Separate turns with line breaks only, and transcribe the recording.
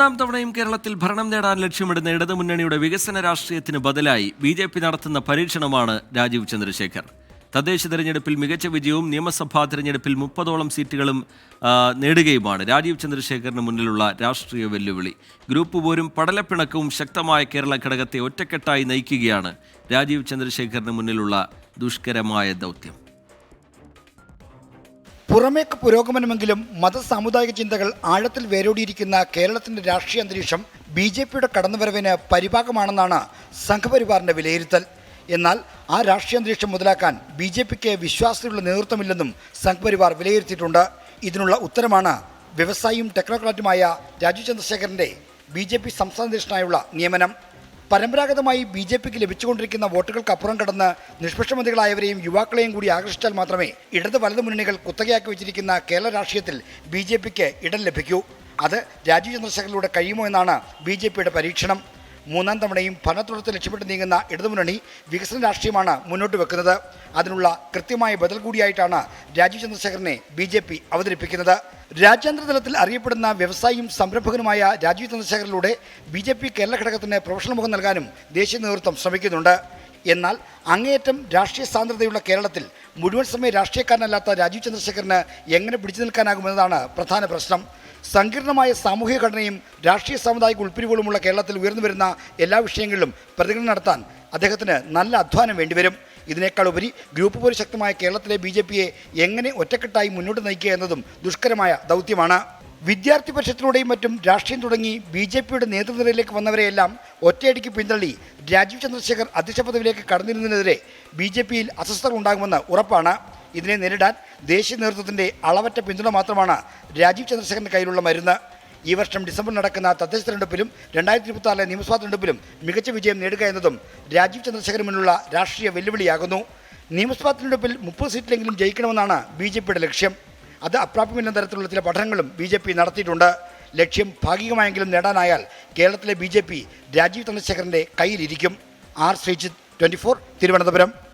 രണ്ടാം തവണയും കേരളത്തിൽ ഭരണം നേടാൻ ലക്ഷ്യമിടുന്ന ഇടതുമുന്നണിയുടെ വികസന രാഷ്ട്രീയത്തിന് ബദലായി ബി ജെ പി നടത്തുന്ന പരീക്ഷണമാണ് രാജീവ് ചന്ദ്രശേഖർ. തദ്ദേശ തെരഞ്ഞെടുപ്പിൽ മികച്ച വിജയവും നിയമസഭാ തെരഞ്ഞെടുപ്പിൽ മുപ്പതോളം സീറ്റുകളും നേടുകയുമാണ് രാജീവ് ചന്ദ്രശേഖറിന് മുന്നിലുള്ള രാഷ്ട്രീയ വെല്ലുവിളി. ഗ്രൂപ്പ് പോരും പടലപ്പിണക്കവും ശക്തമായ കേരള ഘടകത്തെ ഒറ്റക്കെട്ടായി നയിക്കുകയാണ് രാജീവ് ചന്ദ്രശേഖറിന് മുന്നിലുള്ള ദുഷ്കരമായ ദൗത്യം.
പുറമേക്ക് പുരോഗമനമെങ്കിലും മത സാമുദായിക ചിന്തകൾ ആഴത്തിൽ വേരോടിയിരിക്കുന്ന കേരളത്തിന്റെ രാഷ്ട്രീയ അന്തരീക്ഷം ബി ജെ പിയുടെ കടന്നുവരവിന് പരിഭാഗമാണെന്നാണ് സംഘപരിവാറിന്റെ വിലയിരുത്തൽ. എന്നാൽ ആ രാഷ്ട്രീയ അന്തരീക്ഷം മുതലാക്കാൻ ബി ജെ പിക്ക് വിശ്വാസത്തിലുള്ള നേതൃത്വമില്ലെന്നും സംഘപരിവാർ വിലയിരുത്തിയിട്ടുണ്ട്. ഇതിനുള്ള ഉത്തരമാണ് വ്യവസായിയും ടെക്നോക്രാറ്റുമായ രാജീവ് ചന്ദ്രശേഖരന്റെ ബി ജെ പി സംസ്ഥാന അധ്യക്ഷനായുള്ള നിയമനം. പരമ്പരാഗതമായി ബി ജെ പിക്ക് ലഭിച്ചുകൊണ്ടിരിക്കുന്ന വോട്ടുകൾക്കപ്പുറം കടന്ന് നിഷ്പക്ഷമതികളായവരെയും യുവാക്കളെയും കൂടി ആകർഷിച്ചാൽ മാത്രമേ ഇടത് വലത് മുന്നണികൾ കുത്തകയാക്കി വെച്ചിരിക്കുന്ന കേരള രാഷ്ട്രീയത്തിൽ ബി ജെ പിക്ക് ഇടം ലഭിക്കൂ. അത് രാജീവ് ചന്ദ്രശേഖറിലൂടെ കഴിയുമോ എന്നാണ് ബി ജെ പിയുടെ പരീക്ഷണം. മൂന്നാം തവണയും ഭരണത്തുടർത്ത് ലക്ഷ്യപ്പെട്ട് നീങ്ങുന്ന ഇടതുമുന്നണി വികസന രാഷ്ട്രീയമാണ് മുന്നോട്ട് വെക്കുന്നത്. അതിനുള്ള കൃത്യമായ ബദൽ കൂടിയായിട്ടാണ് രാജീവ് ചന്ദ്രശേഖരനെ ബി ജെ പി അവതരിപ്പിക്കുന്നത്. രാജ്യാന്തര തലത്തിൽ അറിയപ്പെടുന്ന വ്യവസായിയും സംരംഭകനുമായ രാജീവ് ചന്ദ്രശേഖരനിലൂടെ ബി ജെ പി കേരള ഘടകത്തിന് പ്രൊഫഷണൽ മുഖം നൽകാനും ദേശീയ നേതൃത്വം ശ്രമിക്കുന്നുണ്ട്. എന്നാൽ അങ്ങേയറ്റം രാഷ്ട്രീയ സാന്ദ്രതയുള്ള കേരളത്തിൽ മുഴുവൻ സമയം രാഷ്ട്രീയക്കാരനല്ലാത്ത രാജീവ് ചന്ദ്രശേഖരന് എങ്ങനെ പിടിച്ചു നിൽക്കാനാകുമെന്നതാണ് പ്രധാന പ്രശ്നം. സങ്കീർണമായ സാമൂഹിക ഘടനയും രാഷ്ട്രീയ സാമുദായിക ഉൾപ്പിരിവുകളുമുള്ള കേരളത്തിൽ ഉയർന്നു വരുന്ന എല്ലാ വിഷയങ്ങളിലും പ്രതികരണം നടത്താൻ അദ്ദേഹത്തിന് നല്ല അധ്വാനം വേണ്ടിവരും. ഇതിനേക്കാൾ ഉപരി ഗ്രൂപ്പ് പോലും ശക്തമായ കേരളത്തിലെ ബി ജെ പിയെ എങ്ങനെ ഒറ്റക്കെട്ടായി മുന്നോട്ട് നയിക്കുക എന്നതും ദുഷ്കരമായ ദൗത്യമാണ്. വിദ്യാർത്ഥി പരിഷത്തിലൂടെയും മറ്റും രാഷ്ട്രീയം തുടങ്ങി ബി ജെ പിയുടെ നേതൃനിരയിലേക്ക് വന്നവരെയെല്ലാം ഒറ്റയടിക്ക് പിന്തള്ളി രാജീവ് ചന്ദ്രശേഖർ അധ്യക്ഷ പദവിയിലേക്ക് കടന്നിരുന്നതിനെതിരെ ബി ജെ പിയിൽ അസ്വസ്ഥത ഉണ്ടാകുമെന്ന് ഉറപ്പാണ്. ഇതിനെ നേരിടാൻ ദേശീയ നേതൃത്വത്തിന്റെ അളവറ്റ പിന്തുണ മാത്രമാണ് രാജീവ് ചന്ദ്രശേഖരന്റെ കയ്യിലുള്ള മരുന്ന്. ഈ വർഷം ഡിസംബർ നടക്കുന്ന തദ്ദേശ തെരഞ്ഞെടുപ്പിലും രണ്ടായിരത്തി ഇരുപത്തിനാലിലെ നിയമസഭാ തെരഞ്ഞെടുപ്പിലും മികച്ച വിജയം നേടുക എന്നതും രാജീവ് ചന്ദ്രശേഖർ മുന്നിലുള്ള രാഷ്ട്രീയ വെല്ലുവിളിയാകുന്നു. നിയമസഭാ തെരഞ്ഞെടുപ്പിൽ മുപ്പത് സീറ്റിലെങ്കിലും ജയിക്കണമെന്നാണ് ബി ജെ പിയുടെ ലക്ഷ്യം. അത് അപ്രാപ്യമില്ലെന്ന തരത്തിലുള്ള ചില പഠനങ്ങളും ബി ജെ പി നടത്തിയിട്ടുണ്ട്. ലക്ഷ്യം ഭാഗികമായെങ്കിലും നേടാനായാൽ കേരളത്തിലെ ബി ജെ പി രാജീവ് ചന്ദ്രശേഖരന്റെ കയ്യിലിരിക്കും. R Sreejith twenty four Thiruvananthapuram.